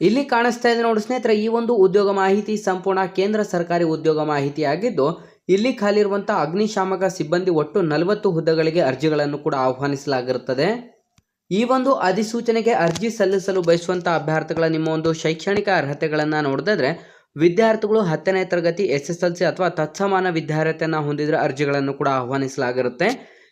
ಇಲ್ಲಿ ಕಾಣಿಸ್ತಾ ಇದೆ ನೋಡಿ ಸ್ನೇಹಿತರೆ, ಈ ಒಂದು ಉದ್ಯೋಗ ಮಾಹಿತಿ ಸಂಪೂರ್ಣ ಕೇಂದ್ರ ಸರ್ಕಾರಿ ಉದ್ಯೋಗ ಮಾಹಿತಿ ಆಗಿದ್ದು ಇಲ್ಲಿ ಖಾಲಿರುವಂಥ ಅಗ್ನಿಶಾಮಕ ಸಿಬ್ಬಂದಿ ಒಟ್ಟು ನಲವತ್ತು ಹುದ್ದೆಗಳಿಗೆ ಅರ್ಜಿಗಳನ್ನು ಕೂಡ ಆಹ್ವಾನಿಸಲಾಗಿರುತ್ತದೆ. ಈ ಒಂದು ಅಧಿಸೂಚನೆಗೆ ಅರ್ಜಿ ಸಲ್ಲಿಸಲು ಬಯಸುವಂತಹ ಅಭ್ಯರ್ಥಿಗಳ ನಿಮ್ಮ ಒಂದು ಶೈಕ್ಷಣಿಕ ಅರ್ಹತೆಗಳನ್ನು ನೋಡಿದ್ರೆ ವಿದ್ಯಾರ್ಥಿಗಳು ಹತ್ತನೇ ತರಗತಿ ಎಸ್ ಎಸ್ ಎಲ್ ಸಿ ಅಥವಾ ತತ್ಸಮಾನ ವಿದ್ಯಾರ್ಹತೆಯನ್ನು ಹೊಂದಿದ್ರೆ ಅರ್ಜಿಗಳನ್ನು ಕೂಡ ಆಹ್ವಾನಿಸಲಾಗಿರುತ್ತೆ.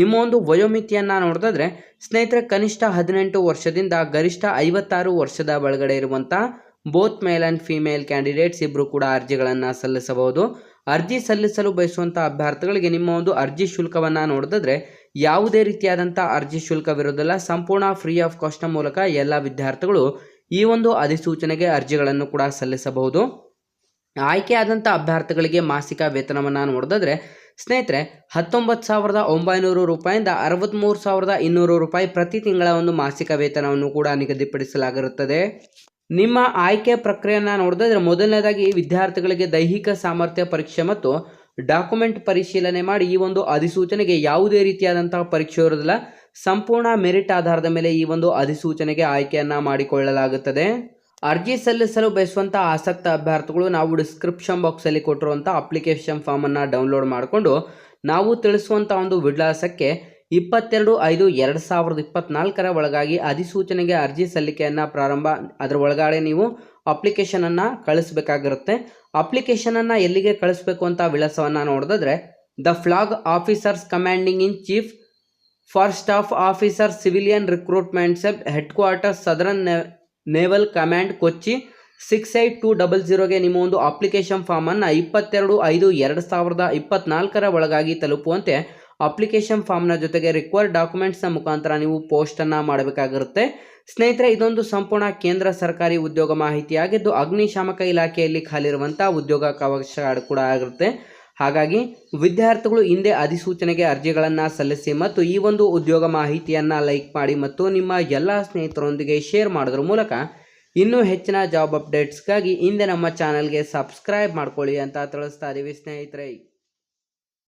ನಿಮ್ಮ ಒಂದು ವಯೋಮಿತಿಯನ್ನು ನೋಡಿದ್ರೆ ಸ್ನೇಹಿತರೆ, ಕನಿಷ್ಠ ಹದಿನೆಂಟು ವರ್ಷದಿಂದ ಗರಿಷ್ಠ ಐವತ್ತಾರು ವರ್ಷದ ಒಳಗಡೆ ಇರುವಂಥ both male and female candidates ಇಬ್ಬರು ಕೂಡ ಅರ್ಜಿಗಳನ್ನು ಸಲ್ಲಿಸಬಹುದು. ಅರ್ಜಿ ಸಲ್ಲಿಸಲು ಬಯಸುವಂಥ ಅಭ್ಯರ್ಥಿಗಳಿಗೆ ನಿಮ್ಮ ಒಂದು ಅರ್ಜಿ ಶುಲ್ಕವನ್ನು ನೋಡಿದ್ರೆ ಯಾವುದೇ ರೀತಿಯಾದಂಥ ಅರ್ಜಿ ಶುಲ್ಕವಿರೋದಿಲ್ಲ ಸಂಪೂರ್ಣ ಫ್ರೀ ಆಫ್ ಕಾಸ್ಟ್ನ ಮೂಲಕ ಎಲ್ಲ ವಿದ್ಯಾರ್ಥಿಗಳು ಈ ಒಂದು ಅಧಿಸೂಚನೆಗೆ ಅರ್ಜಿಗಳನ್ನು ಕೂಡ ಸಲ್ಲಿಸಬಹುದು. ಆಯ್ಕೆಯಾದಂಥ ಅಭ್ಯರ್ಥಿಗಳಿಗೆ ಮಾಸಿಕ ವೇತನವನ್ನು ನೋಡಿದ್ರೆ ಸ್ನೇಹಿತರೆ, ಹತ್ತೊಂಬತ್ತು ಸಾವಿರದ ಒಂಬೈನೂರು ರೂಪಾಯಿಂದ ಅರವತ್ತ್ಮೂರು ಸಾವಿರದ ಇನ್ನೂರು ರೂಪಾಯಿ ಪ್ರತಿ ತಿಂಗಳ ಒಂದು ಮಾಸಿಕ ವೇತನವನ್ನು ಕೂಡ ನಿಗದಿಪಡಿಸಲಾಗಿರುತ್ತದೆ. ನಿಮ್ಮ ಆಯ್ಕೆ ಪ್ರಕ್ರಿಯೆಯನ್ನು ನೋಡಿದ್ರೆ ಮೊದಲನೇದಾಗಿ ವಿದ್ಯಾರ್ಥಿಗಳಿಗೆ ದೈಹಿಕ ಸಾಮರ್ಥ್ಯ ಪರೀಕ್ಷೆ ಮತ್ತು ಡಾಕ್ಯುಮೆಂಟ್ ಪರಿಶೀಲನೆ ಮಾಡಿ ಈ ಒಂದು ಅಧಿಸೂಚನೆಗೆ ಯಾವುದೇ ರೀತಿಯಾದಂತಹ ಪರೀಕ್ಷೆ ಇರೋದಿಲ್ಲ ಸಂಪೂರ್ಣ ಮೆರಿಟ್ ಆಧಾರದ ಮೇಲೆ ಈ ಒಂದು ಅಧಿಸೂಚನೆಗೆ ಆಯ್ಕೆಯನ್ನು ಮಾಡಿಕೊಳ್ಳಲಾಗುತ್ತದೆ. ಅರ್ಜಿ ಸಲ್ಲಿಸಲು ಬಯಸುವಂಥ ಆಸಕ್ತ ಅಭ್ಯರ್ಥಿಗಳು ನಾವು ಡಿಸ್ಕ್ರಿಪ್ಷನ್ ಬಾಕ್ಸಲ್ಲಿ ಕೊಟ್ಟಿರುವಂಥ ಅಪ್ಲಿಕೇಶನ್ ಫಾರ್ಮನ್ನು ಡೌನ್ಲೋಡ್ ಮಾಡಿಕೊಂಡು ನಾವು ತಿಳಿಸುವಂಥ ಒಂದು ವಿಳಾಸಕ್ಕೆ ಇಪ್ಪತ್ತೆರಡು ಐದು ಎರಡು ಸಾವಿರದ ಇಪ್ಪತ್ನಾಲ್ಕರ ಒಳಗಾಗಿ ಅಧಿಸೂಚನೆಗೆ ಅರ್ಜಿ ಸಲ್ಲಿಕೆಯನ್ನು ಪ್ರಾರಂಭ, ಅದರ ಒಳಗಡೆ ನೀವು ಅಪ್ಲಿಕೇಶನನ್ನು ಕಳಿಸಬೇಕಾಗಿರುತ್ತೆ. ಅಪ್ಲಿಕೇಶನನ್ನು ಎಲ್ಲಿಗೆ ಕಳಿಸಬೇಕು ಅಂತ ವಿಳಾಸವನ್ನು ನೋಡಿದ್ರೆ the flag officers commanding in chief for staff officer civilian recruitment headquarters southern naval command Kochi six eight two double ಜೀರೋಗೆ ನಿಮ್ಮ ಒಂದು ಅಪ್ಲಿಕೇಶನ್ ಫಾರ್ಮನ್ನು ಇಪ್ಪತ್ತೆರಡು ಐದು ಎರಡು ಸಾವಿರದ ಇಪ್ಪತ್ನಾಲ್ಕರ ಒಳಗಾಗಿ ತಲುಪುವಂತೆ ಅಪ್ಲಿಕೇಶನ್ ಫಾರ್ಮ್ನ ಜೊತೆಗೆ ರಿಕ್ವೈರ್ಡ್ ಡಾಕ್ಯುಮೆಂಟ್ಸ್ನ ಮುಖಾಂತರ ನೀವು ಪೋಸ್ಟನ್ನು ಮಾಡಬೇಕಾಗಿರುತ್ತೆ. ಸ್ನೇಹಿತರೆ, ಇದೊಂದು ಸಂಪೂರ್ಣ ಕೇಂದ್ರ ಸರ್ಕಾರಿ ಉದ್ಯೋಗ ಮಾಹಿತಿಯಾಗಿದ್ದು ಅಗ್ನಿಶಾಮಕ ಇಲಾಖೆಯಲ್ಲಿ ಖಾಲಿರುವಂಥ ಉದ್ಯೋಗಾವಕಾಶ ಕೂಡ ಆಗಿರುತ್ತೆ. ಹಾಗಾಗಿ ವಿದ್ಯಾರ್ಥಿಗಳು ಹಿಂದೆ ಅಧಿಸೂಚನೆಗೆ ಅರ್ಜಿಗಳನ್ನು ಸಲ್ಲಿಸಿ ಮತ್ತು ಈ ಒಂದು ಉದ್ಯೋಗ ಮಾಹಿತಿಯನ್ನು ಲೈಕ್ ಮಾಡಿ ಮತ್ತು ನಿಮ್ಮ ಎಲ್ಲ ಸ್ನೇಹಿತರೊಂದಿಗೆ ಶೇರ್ ಮಾಡೋದ್ರ ಮೂಲಕ ಇನ್ನೂ ಹೆಚ್ಚಿನ ಜಾಬ್ ಅಪ್ಡೇಟ್ಸ್ಗಾಗಿ ಹಿಂದೆ ನಮ್ಮ ಚಾನಲ್ಗೆ ಸಬ್ಸ್ಕ್ರೈಬ್ ಮಾಡ್ಕೊಳ್ಳಿ ಅಂತ ತಿಳಿಸ್ತಾ ಇದ್ದೀವಿ ಸ್ನೇಹಿತರೆ.